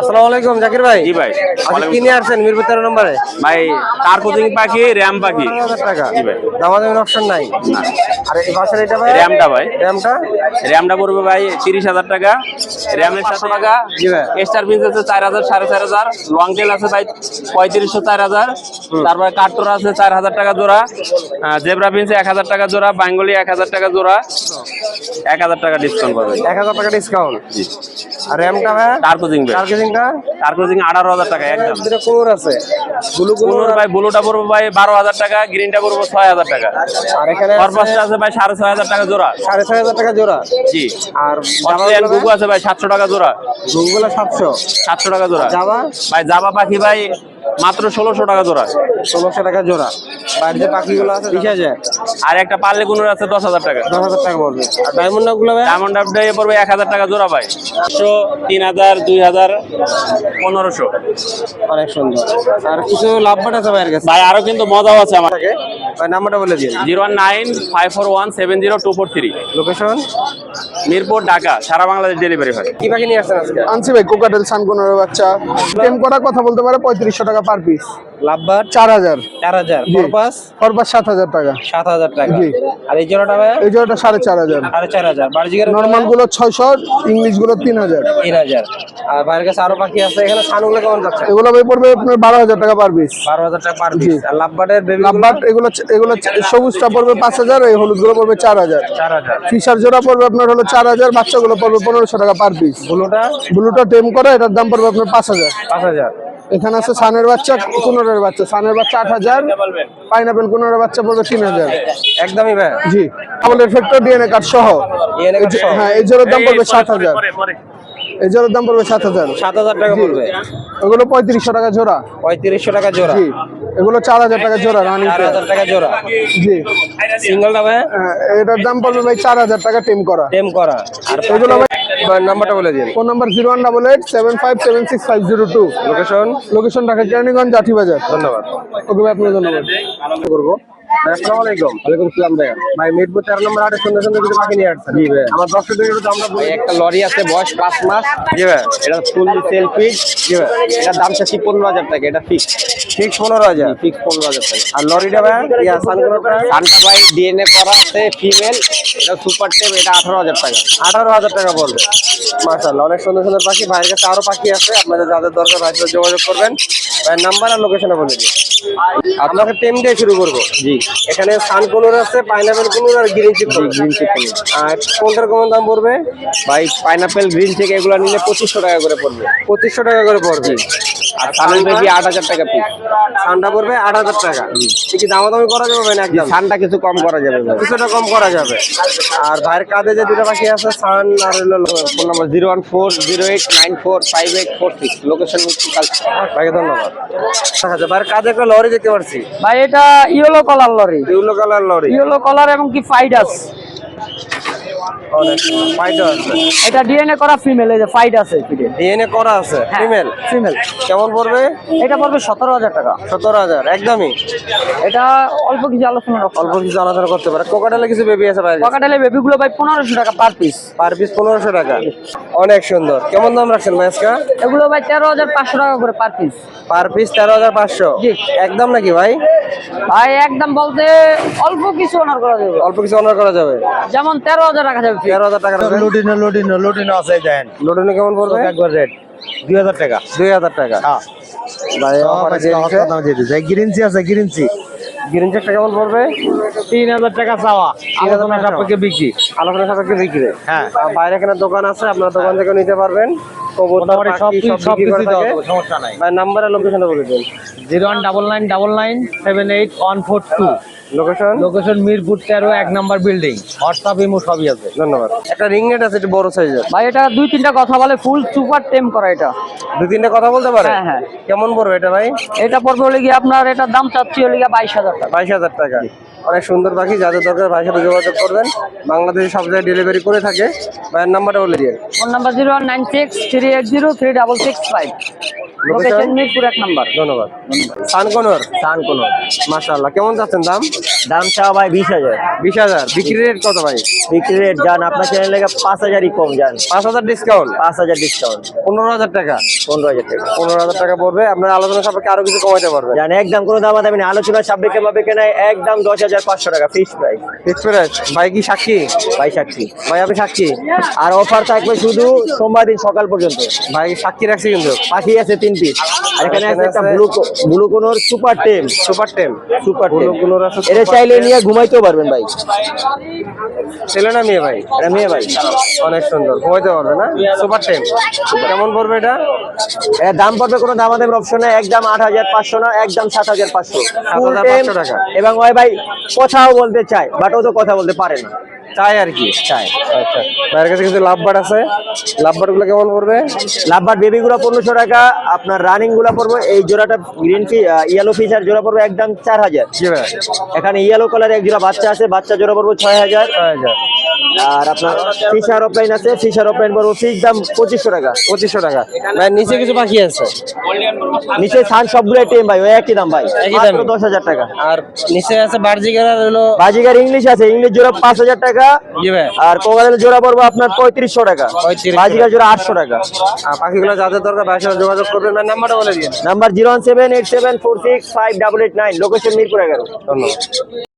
আসসালামু আলাইকুম জাকির ভাই। জি ভাই কি নিয়ে আসছেন মিরপুর তেরো নম্বরে? ভাই তার কোচিং পাখি র্যাম পাখি। টাকা। জি ভাই। অপশন নাই? আর এই পাশের এটা ভাই? র্যামটা ভাই। র্যামটা? র্যামটা পড়বে ভাই তিরিশ হাজার টাকা। র্যামের টাকা। জি ভাই। স্টার পিন্স আছে চার হাজার সাড়ে চার হাজার। লং টেল আছে ভাই পঁয়ত্রিশশো চার হাজার। তারপরে কাঠটোর আছে চার হাজার টাকা জোড়া। জেব্রা পিন্স এক হাজার টাকা জোড়া বাঙ্গলি এক হাজার টাকা জোড়া এক হাজার টাকা ডিসকাউন্ট পাবে এক হাজার টাকা ডিসকাউন্ট আর র্যামটা ভাই? তার কোচিং ভাই চার কেজিংটা তার কোচিং আঠারো হাজার টাকা একদম। দুটো কুমোর আছে। ব্লু কুমোর ভাই ব্লুটা পড়বে ভাই বারো হাজার টাকা গ্রিনটা পড়বে ছয় হাজার টাকা। আর এখানে পারপাসটা আছে ভাই সাড়ে ছয় হাজার টাকা জোড়া। সাড়ে ছয় হাজার টাকা জোড়া। জি। আর অস্ট্রেলিয়ান গুগু আছে ভাই সাতশো টাকা জোড়া। গুগল সাতশো। সাতশো টাকা জোড়া। জাবা ভাই জাবা পাখি ভাই মাত্র ষোলোশো টাকা জোড়া। ষোলোশো টাকা জোড়া। বাইরে যে পাখিগুলো আছে বিশ হাজার। আর একটা পার্লে কুনুর আছে দশ হাজার টাকা। দশ হাজার টাকা পড়বে। আর ডায়মন্ডগুলো ডায়মন্ড আপডে পড়বে এক হাজার টাকা জোড়া ভাই। একশো তিন হাজার দুই হাজার পনেরোশো। অনেক সুন্দর। আর কিছু লাভবাট আছে ভাইয়ের কাছে? ভাই আরও কিন্তু মজাও আছে আমার। নাম্বারটা বলে দিন। Zero one nine five four one seven zero two four three. Location Mirpur Dhaka সারা বাংলাদেশ ডেলিভারি হয়। কি পাখি নিয়ে আসছেন আজকে? আনছি ভাই কোকাটেল সানকোনের বাচ্চা। টেম করা কথা বলতে পারে পঁয়ত্রিশশো টাকা পার পিস লাভবাট চার হাজার। চার হাজার। জি। পরপাস পরপাস সাত হাজার টাকা। সাত হাজার টাকা। জি। আর এই জোড়াটা ভাই এই জোড়াটা সাড়ে চার হাজার। সাড়ে চার হাজার। বার্জিকের নর্মালগুলো ছয়শো ইংলিশগুলো তিন হাজার। তিন হাজার। আর বাইরের কাছে আরও পাখি আছে এখানে সানগুলো কেমন যাচ্ছে? এগুলো ভাই পড়বে আপনার বারো হাজার টাকা পার পিস বারো হাজার টাকা পার পিস আর লাভবাটের বেবি লাভবাট এগুলো এগুলো সবুজটা পড়বে পাঁচ হাজার এই হলুদগুলো পড়বে চার হাজার। চার হাজার। ফিশার জোড়া পড়বে আপনার হলো চার হাজার বাচ্চাগুলো পড়বে পনেরোশো টাকা পার পিস ব্লুটা? ব্লুটা টেম করা এটার দাম পড়বে আপনার পাঁচ হাজার। পাঁচ হাজার। এখানে আছে সানের বাচ্চা কুনোরের বাচ্চা। সানের বাচ্চা আট হাজার পাইনাপেল কুনোরের বাচ্চা পড়বে তিন হাজার। একদমই ভাই জি। ডাবল এফেক্টর ডিএনএ কার্ড সহ? হ্যাঁ এই জোরের দাম পড়বে সাত হাজার। এই জোরের দাম পড়বে সাত হাজার। সাত হাজার টাকা পড়বে। এগুলো পঁয়ত্রিশশো টাকা জোড়া। পঁয়ত্রিশশো টাকা জোড়া। জি। এগুলো চার হাজার টাকা জোড়া রানিং চার হাজার টাকা জোড়া। জি। সিঙ্গলটা ভাই? হ্যাঁ, এটার দাম পড়বে ভাই চার হাজার টাকা টেম করা। টেম করা। আর এগুলো ভাই নাম্বারটা বলে দিন। Phone number zero one double eight seven five seven six five zero two. Location location Dhaka Keraniganj Jathi বাজার ধন্যবাদ। ওকে ভাই আপনাকে ধন্যবাদ। করব। আসসালামু ওয়ালাইকুম সালাম ভাই ভাই মিরপুর তেরো নম্বর হাটে সুন্দর সুন্দর কিছু পাখি নিয়ে আসছেন। জি ভাই আমার দশ টাকা একটু দামটা একটা লরি আছে বয়স পাঁচ মাস। জি ভাই এটা ফুল সেলফি জি ভাই এটার দাম চাচ্ছি পনেরো হাজার টাকা এটা ফিক্স ফিক্স পনেরো হাজার। ফিক্স পনেরো হাজার টাকা আর লরিটা ভাই? সানটা ভাই ডিএনএ করা আছে ফিমেল এটা সুপার টেপ এটা আঠারো হাজার টাকা। আঠারো হাজার টাকা পড়বে মাশাআল্লাহ অনেক সুন্দর সুন্দর পাখি। ভাইয়ের কাছে আরও পাখি আছে আপনাদের যাদের দরকার ভাইয়ের সাথে যোগাযোগ করবেন। ভাইয়ের নাম্বার আর লোকেশনে বলে দিন আপনাকে টেম দিয়ে শুরু করব। জি। এখানে সান কুনুর আছে পাইনাপেল কুনুর আর গ্রিন চিপ গ্রিন চিপ আর কোনটার কেমন দাম পড়বে? ভাই পাইনাপেল গ্রিন চেক এগুলো নিলে পঁচিশশো টাকা করে পড়বে। পঁচিশশো টাকা করে পড়বে। আর সানের বেবি আট হাজার টাকা পিস সানটা পড়বে আট হাজার টাকা। কি দামাদামি করা যাবে ভাই না একদম সানটা কিছু কম করা যাবে কিছুটা কম করা যাবে। আর ভাইয়ের কাঁধে যে দুটো পাখি আছে সান আর হলো phone number zero one four zero eight nine four five eight four six. Location ভাইকে ধন্যবাদ। যাচ্ছে ভাইয়ের কাঁধে একটা লরি দেখতে পাচ্ছি। ভাই এটা yellow colour lory. Yellow colour lory. Yellow colour এবং কি ফাইডাস ফাইটার আছে এটা ডিএনএ করা ফিমেল এই যে ফাইড আছে ফিডে ডিএনএ করা আছে ফিমেল ফিমেল কেমন পড়বে? এটা পড়বে সতেরো হাজার টাকা। সতেরো হাজার একদমই? এটা অল্প কিছু আলোচনা অল্প কিছু আলোচনা করতে পারে। কোকাটালে কিছু বেবি আছে ভাই? পকাটালে বেবিগুলো ভাই পনেরোশো টাকা পার পিস পার পিস পনেরোশো টাকা। অনেক সুন্দর। কেমন দাম রাখছেন এগুলো ভাই তেরো হাজার পাঁচশো টাকা করে পার পিস পার পিস তেরো হাজার পাঁচশো। একদম নাকি ভাই? ভাই একদম বলতে অল্প কিছু অনার করা যাবে। অল্প কিছু অনার করা যাবে। যেমন তেরো হাজার যাবে তেরো হাজার টাকা। লুটিনো লুটিনো লুটিনো আছে দেন। লুডুনি কেমন পড়বে? একবার রেট। দুই হাজার টাকা। দুই হাজার টাকা। দিচ্ছে। গ্রিনসি আছে গ্রিনসি গ্রিন কেমন পড়বে? তিন হাজার টাকা চাওয়া। তিন হাজার আলোচনা টাকা সাপেক্ষে বিক্রি। আলোচনা সাপেক্ষে বিক্রি। হ্যাঁ। বাইরে এখানে দোকান আছে আপনার দোকান থেকে নিতে পারবেন। নাম্বার আর বলে দিন। Zero one double nine double nine seven eight one four two. Location location Mirpur তেরো এক নাম্বার বিল্ডিং হোয়াটসঅ্যাপ ইমো সবই আছে। ধন্যবাদ। একটা রিং নেট আছে একটু বড় সাইজের ভাই এটা দুই তিনটা কথা বলে ফুল সুপার টেম করা এটা। দুই তিনটা কথা বলতে পারে? হ্যাঁ, হ্যাঁ। কেমন পড়বে এটা ভাই? এটা পড়বে হলে গিয়ে আপনার এটার দাম চাচ্ছি হলে গিয়ে বাইশ হাজার টাকা। বাইশ হাজার টাকা। অনেক সুন্দর পাখি যাদের দরকার ভাইয়ের সাথে যোগাযোগ করবেন। বাংলাদেশে সব জায়গায় ডেলিভারি করে থাকে। ভাইয়ের নাম্বারটা বলে দিয়ে phone number zero nine six three eight zero three double six five. Location Mirpur এক নাম্বার। ধন্যবাদ। সানকনর? সান কোনো মাশাআল্লাহ কেমন যাচ্ছেন দাম? দাম চাওয়া ভাই বিশ হাজার। বিশ হাজার। বিক্রি রেট কত ভাই? বিক্রি রেট যান আপনার চ্যানেল লেগে পাঁচ হাজারই কম যান পাঁচ হাজার ডিসকাউন্ট পাঁচ হাজার ডিসকাউন্ট পনেরো হাজার টাকা? পনেরো হাজার টাকা। পনেরো হাজার টাকা পড়বে আপনার আলোচনা সাপেক্ষে আরও কিছু কমাইতে পারবেন জান একদম কোনো দাম না। আলোচনা সাপেক্ষে পাবে নাই একদম দশ হাজার পাঁচশো টাকা ফিক্স প্রাইস ফিক্স প্রাইস ভাই কি সাক্ষী? ভাই সাক্ষী। ভাই আপনি সাক্ষী? আর অফার থাকবে শুধু সোমবার দিন সকাল পর্যন্ত। ভাই সাক্ষী রাখছি কিন্তু। পাখি আছে তিন পিস আর এখানে আছে একটা blue blue conure super tame super tame super tame ব্লুগুলোর আছে এটা চাইলে নিয়ে ঘুমাইতেও পারবেন ভাই। ছেলে না মেয়ে ভাই? এটা মেয়ে ভাই। অনেক সুন্দর। ঘুমাইতে পারবে না? সুপার টেম কেমন পড়বে এটা? এর দাম পড়বে কোনো দাম আমাদের অপশন নেই। একদম আট হাজার পাঁচশো না একদম সাত হাজার পাঁচশো। টাকা। এবং ওই ভাই কথাও বলতে চায় বাট ও তো কথা বলতে পারে না। চাই আর কি চায় আচ্ছা ভাইয়ের কাছে কিছু লাভবার আছে? লাভবারগুলো কেমন পড়বে? লাভবার বেবি গুলা পনেরোশো টাকা আপনার রানিংগুলা পড়বে এই জোড়াটা গ্রিন ফি ইয়েলো ফিচার জোড়া পড়বে একদম চার হাজার। এখানে ইয়েলো কালার এক জোড়া বাচ্চা আছে বাচ্চা জোড়া পড়বে ছয় হাজার। ছয় হাজার। আর আপনার ফিশার অফলাইন আছে ফিশার অফলাইন পড়বে ফিক্স দাম পঁচিশশো টাকা। পঁচিশশো টাকা। ভাই নিচে কিছু বাকি আছে? নিচে সান সবগুলো টেম ভাই ওই একই দাম ভাই দশ হাজার টাকা। আর নিচে আছে বার্জিকার হলো ইংলিশ আছে ইংলিশ জোড়া পাঁচ হাজার টাকা ভাই। আর কোকালের জোড়া পড়ব আপনার পঁয়ত্রিশশো টাকা। 3500 জোড়া আটশো টাকা। পাখিগুলো যাদের দরকার ভাইয়ের সাথে যোগাযোগ করবেন নাম্বারটা বলে দিন। Number zero one seven eight seven four six five double eight nine location Mirpur এগারো। ধন্যবাদ।